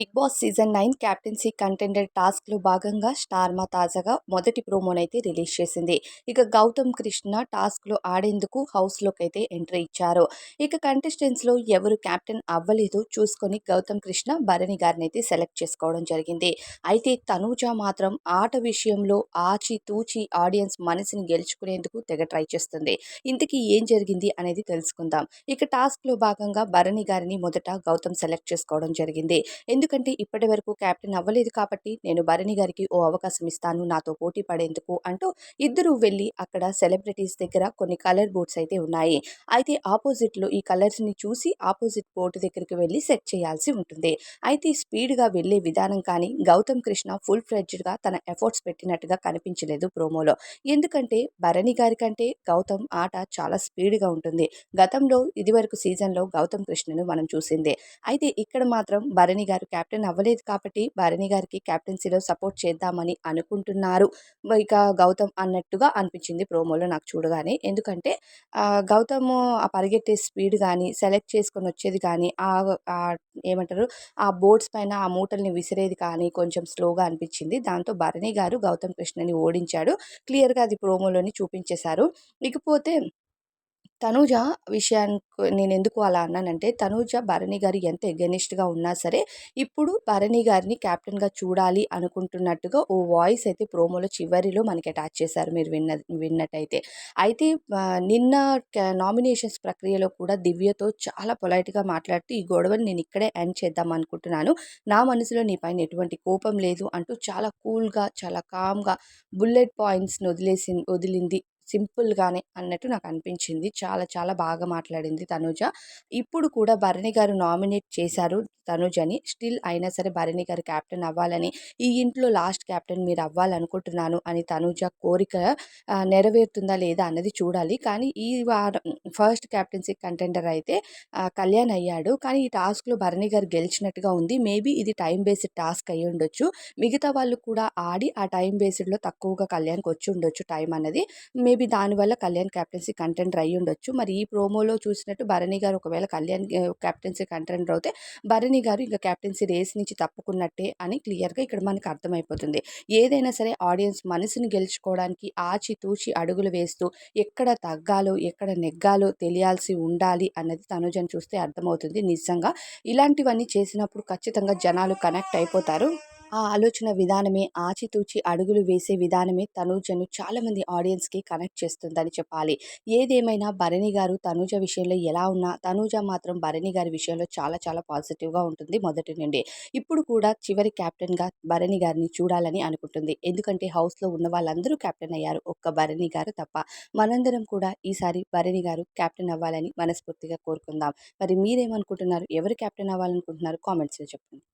Big Boss season nine captaincy contender టాస్క్లో భాగంగా స్టార్మా తాజాగా మొదటి ప్రోమోనైతే రిలీజ్ చేసింది. ఇక గౌతమ్ కృష్ణ టాస్క్లో ఆడేందుకు హౌస్లోకి అయితే ఎంట్రీ ఇచ్చారు. ఇక కంటెస్టెంట్స్లో ఎవరు క్యాప్టెన్ అవ్వలేదు చూసుకొని గౌతమ్ కృష్ణ భరణి గారిని అయితే సెలెక్ట్ చేసుకోవడం జరిగింది. అయితే తనూజ మాత్రం ఆట విషయంలో ఆచి తూచి ఆడియన్స్ మనసుని గెలుచుకునేందుకు తెగ ట్రై చేస్తుంది. ఇంతకీ ఏం జరిగింది అనేది తెలుసుకుందాం. ఇక టాస్క్లో భాగంగా భరణి గారిని మొదట గౌతమ్ సెలెక్ట్ చేసుకోవడం జరిగింది. ఎందుకు ఎందుకంటే ఇప్పటి వరకు క్యాప్టెన్ అవ్వలేదు కాబట్టి నేను భరణి గారికి ఓ అవకాశం ఇస్తాను నాతో పోటీ పడేందుకు అంటూ ఇద్దరు వెళ్ళి అక్కడ సెలబ్రిటీస్ దగ్గర కొన్ని కలర్ బోర్డ్స్ అయితే ఉన్నాయి. అయితే ఆపోజిట్లో ఈ కలర్స్ని చూసి ఆపోజిట్ బోర్డు దగ్గరికి వెళ్ళి సెట్ చేయాల్సి ఉంటుంది. అయితే స్పీడ్గా వెళ్ళే విధానం కానీ గౌతమ్ కృష్ణ ఫుల్ ఫ్రెడ్జ్గా తన ఎఫర్ట్స్ పెట్టినట్టుగా కనిపించలేదు ప్రోమోలో ఎందుకంటే భరణి గారి కంటే గౌతమ్ ఆట చాలా స్పీడ్గా ఉంటుంది. గతంలో ఇదివరకు సీజన్లో గౌతమ్ కృష్ణను మనం చూసిందే. అయితే ఇక్కడ మాత్రం భరణి గారు క్యాప్టెన్ అవ్వలేదు కాబట్టి భరణి గారికి క్యాప్టెన్సీలో సపోర్ట్ చేద్దామని అనుకుంటున్నారు. ఇక గౌతమ్ అన్నట్టుగా అనిపించింది ప్రోమోలో నాకు చూడగానే. ఎందుకంటే గౌతమ్ ఆ పరిగెట్టే స్పీడ్ కానీ సెలెక్ట్ చేసుకొని వచ్చేది కానీ ఆ ఏమంటారు ఆ బోర్డ్స్ పైన ఆ మూటల్ని విసిరేది కానీ కొంచెం స్లోగా అనిపించింది. దాంతో భరణి గారు గౌతమ్ కృష్ణని ఓడించాడు. క్లియర్గా అది ప్రోమోలోని చూపించేశారు. ఇకపోతే తనూజ విషయానికి నేను ఎందుకు అలా అన్నానంటే తనూజ భరణి గారు ఎంత ఎగనిస్ట్గా ఉన్నా సరే ఇప్పుడు భరణి గారిని క్యాప్టెన్గా చూడాలి అనుకుంటున్నట్టుగా ఓ వాయిస్ అయితే ప్రోమోలో చివరిలో మనకి అటాచ్ చేశారు మీరు విన్న విన్నట్టయితే. అయితే నిన్న నామినేషన్స్ ప్రక్రియలో కూడా దివ్యతో చాలా పొలైట్గా మాట్లాడుతూ ఈ గొడవని నేను ఇక్కడే ఎండ్ చేద్దాం అనుకుంటున్నాను. నా మనసులో నీ పైన ఎటువంటి కోపం లేదు అంటూ చాలా కూల్గా చాలా కామ్గా బుల్లెట్ పాయింట్స్ని వదిలేసి వదిలింది సింపుల్గానే అన్నట్టు నాకు అనిపించింది చాలా చాలా బాగా మాట్లాడింది తనుజ. ఇప్పుడు కూడా భరణి గారు నామినేట్ చేశారు తనుజని. స్టిల్ అయినా సరే భరణి గారు క్యాప్టెన్ అవ్వాలని ఈ ఇంట్లో లాస్ట్ క్యాప్టెన్ మీరు అవ్వాలనుకుంటున్నాను అని తనుజ కోరిక నెరవేరుతుందా లేదా అన్నది చూడాలి. కానీ ఈ వారం ఫస్ట్ క్యాప్టెన్సీ కంటెండర్ అయితే కళ్యాణ్ అయ్యాడు. కానీ ఈ టాస్క్లో భరణి గారు గెలిచినట్టుగా ఉంది. మేబీ ఇది టైం బేస్డ్ టాస్క్ అయ్యి ఉండొచ్చు. మిగతా వాళ్ళు కూడా ఆడి ఆ టైం బేస్డ్లో తక్కువగా కళ్యాణ్కి వచ్చి ఉండొచ్చు టైం అన్నది. మేబీ దానివల్ల కళ్యాణ్ క్యాప్టెన్సీ కంటెంట్ అయ్యి ఉండొచ్చు. మరి ఈ ప్రోమోలో చూసినట్టు భరణి గారు ఒకవేళ కళ్యాణ్ క్యాప్టెన్సీ కంటెంట్ అయితే భరణి గారు ఇంకా క్యాప్టెన్సీ రేస్ నుంచి తప్పుకున్నట్టే అని క్లియర్గా ఇక్కడ మనకు అర్థమైపోతుంది. ఏదైనా సరే ఆడియన్స్ మనసుని గెలుచుకోవడానికి ఆచి తూచి అడుగులు వేస్తూ ఎక్కడ తగ్గాలో ఎక్కడ నెగ్గాలో తెలియాల్సి ఉండాలి అన్నది తనుజను చూస్తే అర్థమవుతుంది నిజంగా. ఇలాంటివన్నీ చేసినప్పుడు ఖచ్చితంగా జనాలు కనెక్ట్ అయిపోతారు. ఆ ఆలోచన విధానమే ఆచితూచి అడుగులు వేసే విధానమే తనూజను చాలామంది ఆడియన్స్కి కనెక్ట్ చేస్తుందని చెప్పాలి. ఏదేమైనా భరణి గారు తనూజ విషయంలో ఎలా ఉన్నా తనూజ మాత్రం భరణి గారి విషయంలో చాలా చాలా పాజిటివ్గా ఉంటుంది మొదటి నుండి. ఇప్పుడు కూడా చివరి కెప్టెన్గా భరణి గారిని చూడాలని అనుకుంటుంది. ఎందుకంటే హౌస్లో ఉన్న వాళ్ళందరూ క్యాప్టెన్ అయ్యారు. ఒక్క భరణి గారు తప్ప మనందరం కూడా ఈసారి భరణి గారు క్యాప్టెన్ అవ్వాలని మనస్ఫూర్తిగా కోరుకుందాం. మరి మీరేమనుకుంటున్నారు? ఎవరు క్యాప్టెన్ అవ్వాలనుకుంటున్నారు? కామెంట్స్లో చెప్పండి.